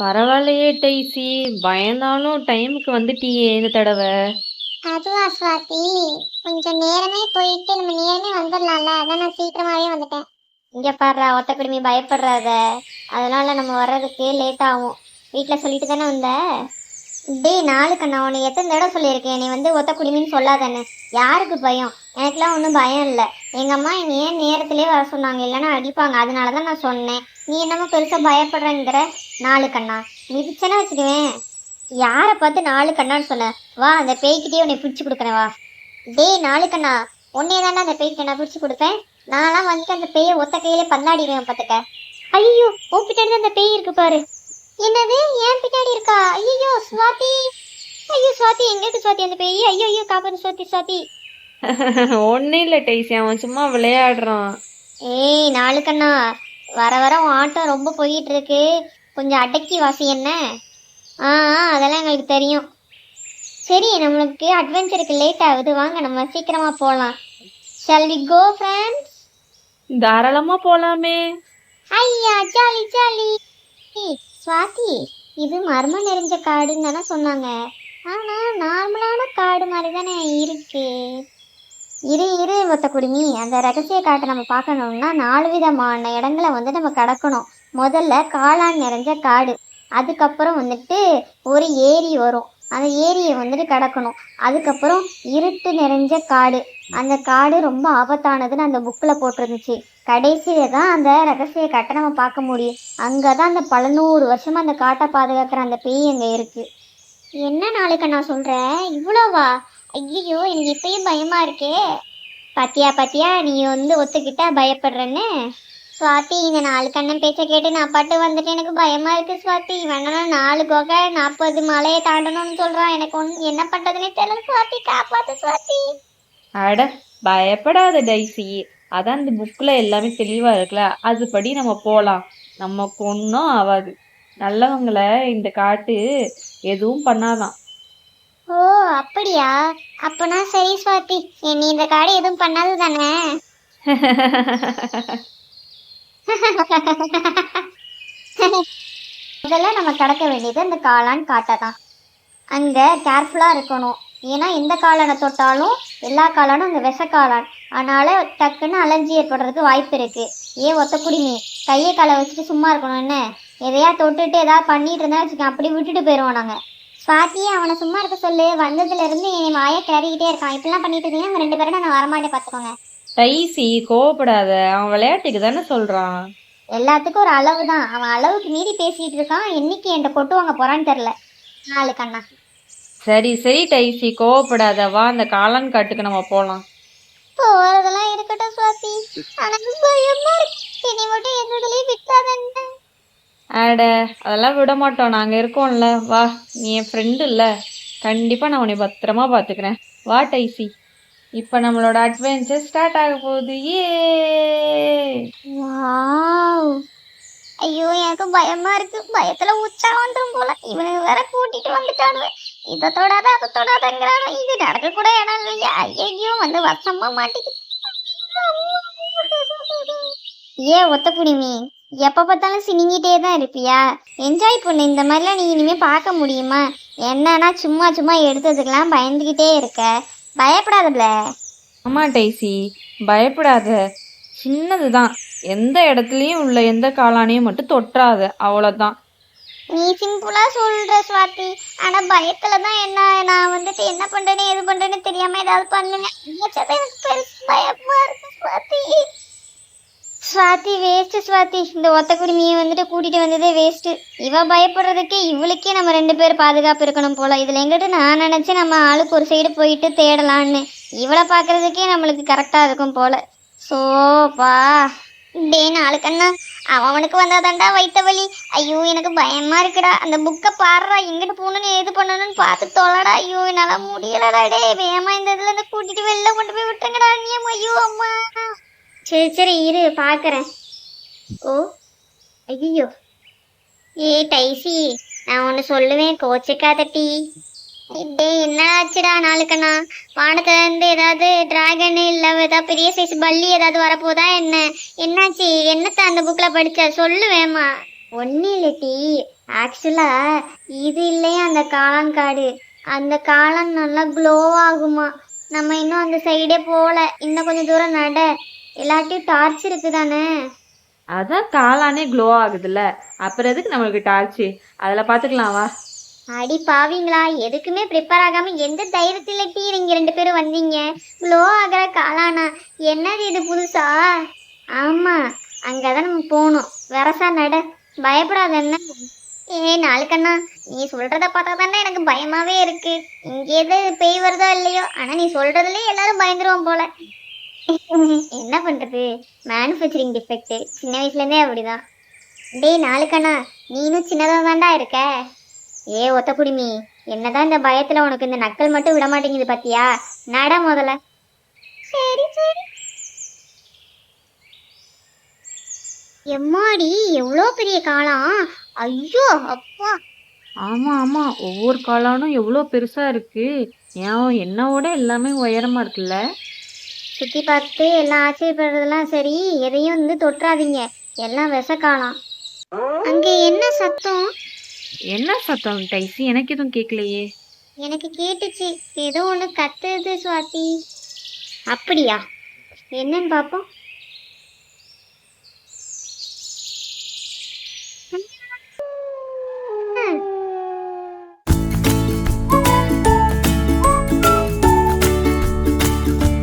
பரவாயில்லையே டைசி. பயந்தாலும் டைமுக்கு வந்துட்டியே இந்த தடவை. அதுவா சுவாதி. கொஞ்சம் நேரமே போயிட்டு நம்ம நேரமே வந்துடலாம்ல. அதான் நான் சீக்கிரமாவே வந்துட்டேன். இங்க பாடுறா ஒத்த குடுமி பயப்படுறாத. அதனால நம்ம வர்றதுக்கு லேட் ஆகும். வீட்ல சொல்லிட்டு தானே வந்த? டேய் நாளுக்கு நான் உன்னை எத்தனை தடவை சொல்லியிருக்கேன்? நீ வந்து ஒத்த குடிமின்னு சொல்லாதானே யாருக்கு பயம்? எனக்குலாம் ஒன்றும் பயம் இல்லை. எங்கள் அம்மா என்னை ஏன் நேரத்திலே வர சொன்னாங்க? இல்லைன்னா அடிப்பாங்க. அதனால தான் நான் சொன்னேன். நீ என்னமோ பெருசாக பயப்படுறேங்கிற நாலு கண்ணா. மிதிச்சேன்னா வச்சுக்குவேன். யாரை பார்த்து நாலு கண்ணான்னு சொன்ன? வா அந்த பேய்கிட்டே உன்னை பிடிச்சி கொடுக்குறேன் வா. டேய் நாலு கண்ணா உன்னே தானே அந்த பேய்க்கு நான் பிடிச்சி கொடுப்பேன்? நான்லாம் வந்துட்டு அந்த பேயை ஒத்த கையிலே பந்தாடிடுவேன் பார்த்துக்க ஐயோ உன் அந்த பேய் இருக்கு பாரு. என்னது? ஏன் பின்னாடி இருக்கா? ஐயோ சுவாதி. ஐயோ சுவாதி எங்க இருக்கு சுவாதி அந்த பேய்? ஐயோ ஐயோ காப்பாத்து சுவாதி சுவாதி. ஒன்றும் இல்லை டைசி அவன் சும்மா விளையாடுறான். ஏய் நாலு கண்ணா. வர வர உன் ஆட்டம் ரொம்ப போயிட்டு இருக்கு. கொஞ்சம் அடக்கி வாசி என்ன? ஆ ஆ, அதெல்லாம் எங்களுக்கு தெரியும். சரி நம்மளுக்கு அட்வென்ச்சருக்கு லேட் ஆகுது. வாங்க நம்ம சீக்கிரமா போகலாம் ஷால் வி கோ ஃப்ரெண்ட்ஸ் தாராளமா போலாமே. ஐயா ஜாலி ஜாலி ஏய், சுவாதி இது மர்மம் நிறைஞ்ச காடுன்னு தானே சொன்னாங்க. ஆனால் நார்மலான காடு மாதிரி தானே இருக்கு. இரு இரு ஒத்த குடுமி அந்த ரகசிய காட்டை நம்ம பார்க்கணும்னா நாலு விதமான இடங்களை வந்து நம்ம கடக்கணும். முதல்ல காளான் நிறைஞ்ச காடு. அதுக்கப்புறம் வந்துட்டு ஒரு ஏரி வரும். அந்த ஏரியை வந்துட்டு கடக்கணும். அதுக்கப்புறம் இருட்டு நிறைஞ்ச காடு. அந்த காடு ரொம்ப ஆபத்தானதுன்னு அந்த புக்கில் போட்டிருந்துச்சு. கடைசியில தான் அந்த ரகசிய காட்டை நம்ம பார்க்க முடியும். அங்கே தான் அந்த பல நூறு வருஷமாக அந்த காட்டை பாதுகாக்கிற அந்த பேய் அங்கே இருக்குது என்ன நாளைக்கு நான் சொல்கிறேன் இவ்வளோவா? ஐயோ எனக்கு இப்பயும் பயமாக இருக்கே. பாத்தியா பாத்தியா நீ வந்து ஒத்துக்கிட்டா பயப்படுறேன்னு? சுவாதி இந்த நாலு கண்ணன் பேச்சை கேட்டு நான் பாட்டு வந்துட்டு எனக்கு பயமா இருக்கு சுவாதி. வேணா நாலு குகை நாற்பது மலையை தாண்டணும்னு சொல்றான் எனக்கு ஒன்று என்ன பண்றதுன்னே தெரியல சுவாதி. காப்பாத்து சுவாதி. அட பயப்படாத டைசி. அதான் இந்த புக்கில் எல்லாமே தெளிவாக இருக்குல்ல. அதுபடி நம்ம போகலாம் நமக்கு ஒன்றும் ஆகாது நல்லவங்களை இந்த காட்டு எதுவும் பண்ணாதான். ஓ அப்படியா? அப்பனா சரி சுவாதி. நீ இந்த காடு எதுவும் பண்ணாது தானே? இதெல்லாம் நம்ம கடக்க வேண்டியது அந்த காளான் காட்டை தான். அங்கே கேர்ஃபுல்லாக இருக்கணும். ஏன்னா எந்த காளானை தொட்டாலும் எல்லா காளானும் அந்த விஷ காளான். அதனால் டக்குன்னு அலர்ஜி ஏற்படுறதுக்கு வாய்ப்பு இருக்குது ஏன் ஒத்த குடிமி கையை காலை வச்சுட்டு சும்மா இருக்கணும் என்ன? எதையா தொட்டுட்டு ஏதாவது பண்ணிட்டு இருந்தா வச்சுக்க அப்படி விட்டுட்டு போயிடுவோம் நாங்கள் சுவாதி அவனை சும்மா இருக்க சொல்லு. வந்ததுலேருந்து என் வாயை கிளறிக்கிட்டே இருக்கான். இப்படிலாம் பண்ணிட்டு இருந்தீங்கன்னா அவங்க ரெண்டு பேரும் நான் வரமாட்டே பார்த்துக்கோங்க. டைசி கோவப்படாத. அவன் விளையாட்டுக்கு தானே சொல்கிறான் எல்லாத்துக்கும் ஒரு அளவு தான் அவன் அளவுக்கு மீறி பேசிட்டு இருக்கான். என்னைக்கு என்கிட்ட கொட்டு வாங்க போறான்னு தெரில நாலு கண்ணா. சரி சரி டைசி. கோவப்படாத. வா அந்த காளான் காட்டுக்கு நம்ம போகலாம் போறதெல்லாம் இருக்கட்டும் சுவாதி. எனக்கு பயமா இருக்கு. என்னை மட்டும் என்னோடலயே விட்டாதன்னு அட அதெல்லாம் விட மாட்டோம். நாங்கள் இருக்கோம்ல. வா நீ என் ஃப்ரெண்டு இல்லை. கண்டிப்பாக நான் உன்னை பத்திரமா பார்த்துக்கிறேன். வா டைசி. இப்போ நம்மளோட அட்வென்ச்சர் ஸ்டார்ட் ஆக போகுது. ஏ வாவ் ஐயோ எனக்கு பயமா இருக்கு. பயத்துல உச்சா வந்துரும் போல. இவனுக்கு வேற கூட்டிட்டு வந்துட்டானு இதை தொடாத அதை தொடாதங்கிறானு இது நடக்க கூட இடம் இல்லையா. ஐயோ வந்து வசமா மாட்டிக்கு ஏ ஒத்த குடிமி எப்ப பார்த்தாலும் சினிங்கிட்டே தான் இருப்பியா? என்ஜாய் பண்ணு. இந்த மாதிரிலாம் நீ இனிமே பார்க்க முடியுமா? என்னன்னா சும்மா சும்மா எடுத்ததுக்கெல்லாம் பயந்துக்கிட்டே இருக்க. பயப்படாதல ஆமாம் டைசி. பயப்படாத. சின்னது தான் எந்த இடத்துலையும் உள்ள எந்த காளானையும் மட்டும் தொட்டுறாத அவ்வளோதான் நீ சிம்பிளா சொல்ற சுவாதி. ஆனா பயத்துல தான் என்ன நான் வந்துட்டு என்ன பண்றேன்னு எது பண்றேன்னு தெரியாம ஏதாவது நினைச்சதை எனக்கு பெருசு பயமா இருக்கு சுவாதி. ஸ்வாதி வேஸ்ட்டு ஸ்வாதி. இந்த ஒத்த குடுமியை வந்துட்டு கூட்டிகிட்டு வந்ததே வேஸ்ட்டு இவ பயப்படுறதுக்கு இவளுக்கே நம்ம ரெண்டு பேரும் பாதுகாப்பு இருக்கணும் போல. இதில் எங்கிட்ட நான் நினச்சி நம்ம ஆளுக்கு ஒரு சைடு போயிட்டு தேடலான்னு. இவளை பார்க்குறதுக்கே நம்மளுக்கு கரெக்டாக இருக்கும் போல. சோப்பா டே நாளுக்கண்ணா கண்ணா. அவனுக்கு வந்தாதாண்டா வைத்த வலி. ஐயோ எனக்கு பயமா இருக்குடா. அந்த புக்கை பாடுறா. எங்கிட்டு போகணும்னு எது பண்ணணும்னு பார்த்து தொலைடா. ஐயோ என்னால முடியலடா. டே வேமா இந்த இதில் இருந்து கூட்டிட்டு வெளில கொண்டு போய் விட்டுருங்கடா. நீ ஐயோ அம்மா. சரி சரி இரு பார்க்குறேன் ஓ ஐயோ ஏ டைசி நான் ஒன்று சொல்லுவேன் கோச்சிக்காத டீ. டேய் என்னடாச்சுடா நாளுக்குண்ணா? வானத்துலேருந்து ஏதாவது டிராகன் இல்ல ஏதாவது பெரிய சைஸ் பல்லி ஏதாவது வரப்போதா என்ன? என்னாச்சு? என்னத்த அந்த புக்கில் படித்த சொல்லுவேம்மா. ஒன்றும் இல்லை இல்ல டீ இது இல்லையா அந்த காளான் காடு அந்த காளான் நல்லா க்ளோ ஆகுமா? நம்ம இன்னும் அந்த சைடே போகல இன்னும் கொஞ்சம் தூரம் நட. எல்லாத்தையும் டார்ச் இருக்கு தானே அதான் காளானே க்ளோ ஆகுதுல்ல. அப்புறம் எதுக்கு நம்மளுக்கு டார்ச்சு அதில் பார்த்துக்கலாம் வா. அடி பாவீங்களா? எதுக்குமே ப்ரிப்பேர் ஆகாம எந்த தைரியத்துல டீ நீங்க ரெண்டு பேரும் வந்தீங்க? க்ளோ ஆகிற காளானா என்னது இது புதுசா? ஆமா அங்கதான் நம்ம போகணும். வரசா நட. பயப்படாத என்ன? ஏ நாளுக்கண்ணா நீ சொல்றத பார்த்தா தானே எனக்கு பயமாவே இருக்கு. இங்க எது பேய் வருதோ இல்லையோ ஆனா நீ சொல்றதுலயே எல்லாரும் பயந்துருவோம் போல. என்ன பண்றது? மேனுஃபேக்சரிங் டிஃபெக்ட் சின்ன வயசுல இருந்தே அப்படிதான். டேய் நாளுக்கண்ணா நீனும் சின்னதா தாண்டா இருக்க. ஏ ஒத்த குடிமி என்னதான் இந்த பயத்துல உனக்கு இந்த நக்கல் மட்டும் விட மாட்டேங்குது பாத்தியா? நட முதல்ல. சரி சரி. எம்மாடி எவ்வளோ பெரிய காளான் ஐயோ அப்பா. ஆமாம் ஆமாம் ஒவ்வொரு காளானும் எவ்வளோ பெருசாக இருக்கு. ஏன் என்னோட எல்லாமே உயரமாக இருக்குல்ல? சுத்தி பார்த்து எல்லாம் ஆச்சரியப்படுறதெல்லாம் சரி எதையும் வந்து தொட்டுறாதீங்க எல்லாம் விஷ காலம் அங்க என்ன சத்தம்? என்ன சத்தம் டைசி? எனக்கு எதுவும் கேட்கலையே. எனக்கு கேட்டுச்சு. ஏதோ ஒன்று கத்துது சுவாதி. அப்படியா? என்னன்னு பார்ப்போம்